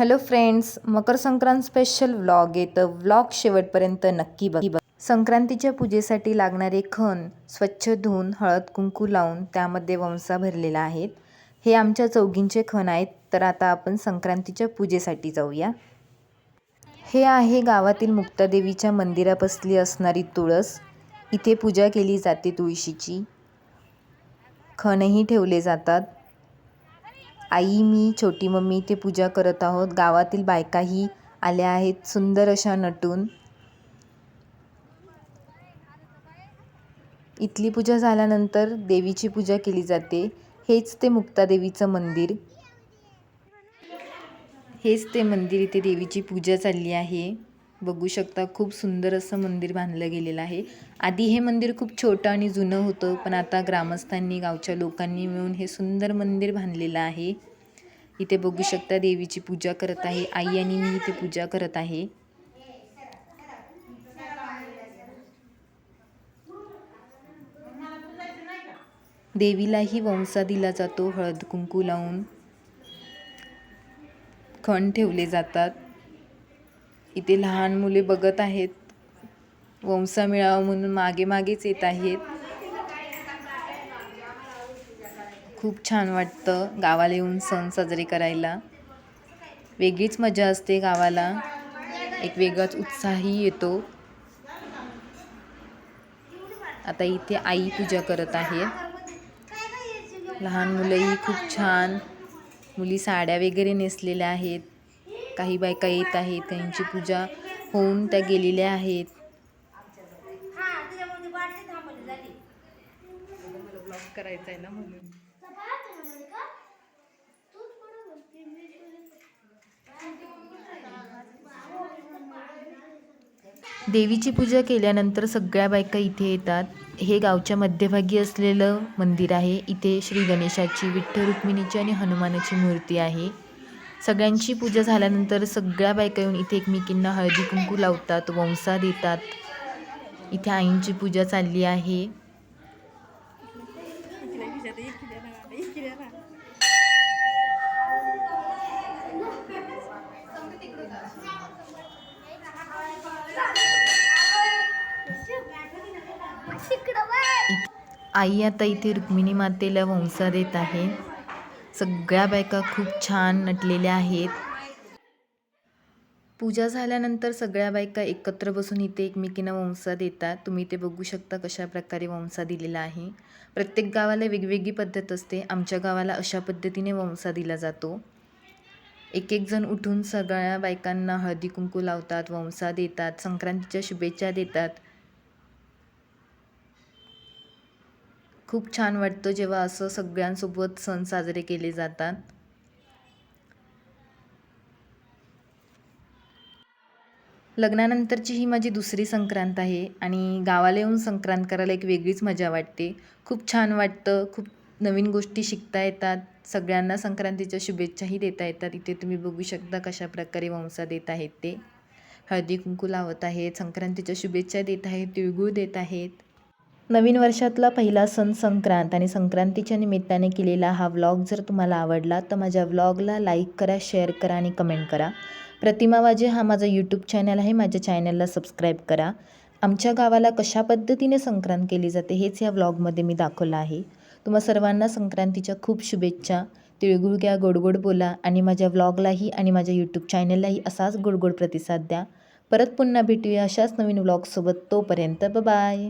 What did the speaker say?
Hello friends Makar Sankrant special vlog येतं vlog शेवटपर्यंत नक्की बघ. संक्रांतीच्या पूजेसाठी लागणारे खण स्वच्छ धुवून हळद कुंकू लावून त्यामध्ये वंसा भरलेला आहेत हे आमच्या चौघींचे खण आहेत. तर आता आपण संक्रांतीच्या पूजेसाठी जाऊया. हे आहे गावातील मुक्तादेवीच्या मंदिरापसली असणारी तुळस. इथे पूजा केली जाते तुळशीची. खणही ठेवले जातात. आई मी छोटी मम्मी इथे पूजा करत आहोत. गावातील बायकाही आल्या आहेत. सुंदर अशा नटून. इथली पूजा झाल्यानंतर देवीची पूजा केली जाते. हेच ते मुक्तादेवीचं मंदिर. हेच ते मंदिर इथे देवीची पूजा चालली आहे. बघू शकता खूप सुंदर असं मंदिर बांधलं गेलेलं आहे. आधी हे मंदिर खूप छोटं आणि जुनं होतं पण आता ग्रामस्थांनी गावच्या लोकांनी मिळून हे सुंदर मंदिर बांधलेलं आहे. इथे बघू शकता देवीची पूजा करत आहे आई आणि मी इथे पूजा करत आहे. देवीलाही वंसा दिला जातो हळद कुंकू लावून. खण ठेवले जातात. इथे लहान मुले बघत आहेत. वंसा मिळावा म्हणून मागे मागेच येत आहेत. खूप छान वाटतं गावाला येऊन सण साजरे करायला. वेगळीच मजा असते गावाला. एक वेगळाच उत्साहही येतो. आता इथे आई पूजा करत आहे. लहान मुलंही खूप छान. मुली साड्या वगैरे नेसलेल्या आहेत. काही बायका येत आहेत त्यांची पूजा होऊन त्या गेलेल्या आहेत. करायचं आहे ना म्हणून देवीची पूजा केल्यानंतर सगळ्या बायका इथे येतात. हे गावच्या मध्यभागी असलेलं मंदिर आहे. इथे श्री गणेशाची विठ्ठल रुक्मिणीची आणि हनुमानाची मूर्ती आहे. सगळ्यांची पूजा झाल्यानंतर सगळ्या बायका येऊन इथे एकमेकींना हळदी कुंकू लावतात वंसा देतात. इथे आईंची पूजा चालली आहे. आई आता इथे रुक्मिणी मातेला वंसा देत आहे. सगळ्या बायका खूप छान नटलेल्या आहेत. पूजा झाल्यानंतर सगळ्या बायका एकत्र बसून इथे एकमेकींना वंसा देतात. तुम्ही ते बघू शकता कशा प्रकारे वंसा दिलेला आहे. प्रत्येक गावाला वेगवेगळी पद्धत असते. आमच्या गावाला अशा पद्धतीने वंसा दिला जातो. एक एक जण उठून सगळ्या बायकांना हळदी कुंकू लावतात वंसा देतात संक्रांतीच्या शुभेच्छा देतात. खूप छान वाटतं जेव्हा असं सगळ्यांसोबत सण साजरे केले जातात. लग्नानंतरची ही माझी दुसरी संक्रांत आहे आणि गावाला येऊन संक्रांत करायला एक वेगळीच मजा वाटते. खूप छान वाटतं खूप नवीन गोष्टी शिकता येतात. सगळ्यांना संक्रांतीच्या शुभेच्छाही देता येतात. इथे तुम्ही बघू शकता कशा प्रकारे वंसा देत आहेत ते. हळदी कुंकू लावत आहेत संक्रांतीच्या शुभेच्छा देत आहेत तिळगुळ देत आहेत. नवीन वर्षातला पहिला सण संक्रांत आणि संक्रांतीच्या निमित्ताने केलेला हा व्लॉग जर तुम्हाला आवडला तर माझ्या व्लॉगला लाईक करा शेअर करा आणि कमेंट करा. प्रतिमा वाजे हा माझा यूट्यूब चॅनल आहे माझ्या चॅनलला सबस्क्राईब करा. आमच्या गावाला कशा पद्धतीने संक्रांत केली जाते हेच या व्लॉगमध्ये मी दाखवलं आहे. तुम्हा सर्वांना संक्रांतीच्या खूप शुभेच्छा. तिळगुळ घ्या गोडगोड बोला आणि माझ्या व्लॉगलाही आणि माझ्या यूट्यूब चॅनललाही असाच गोडगोड प्रतिसाद द्या. परत पुन्हा भेटूया अशाच नवीन व्लॉगसोबत तोपर्यंत बाय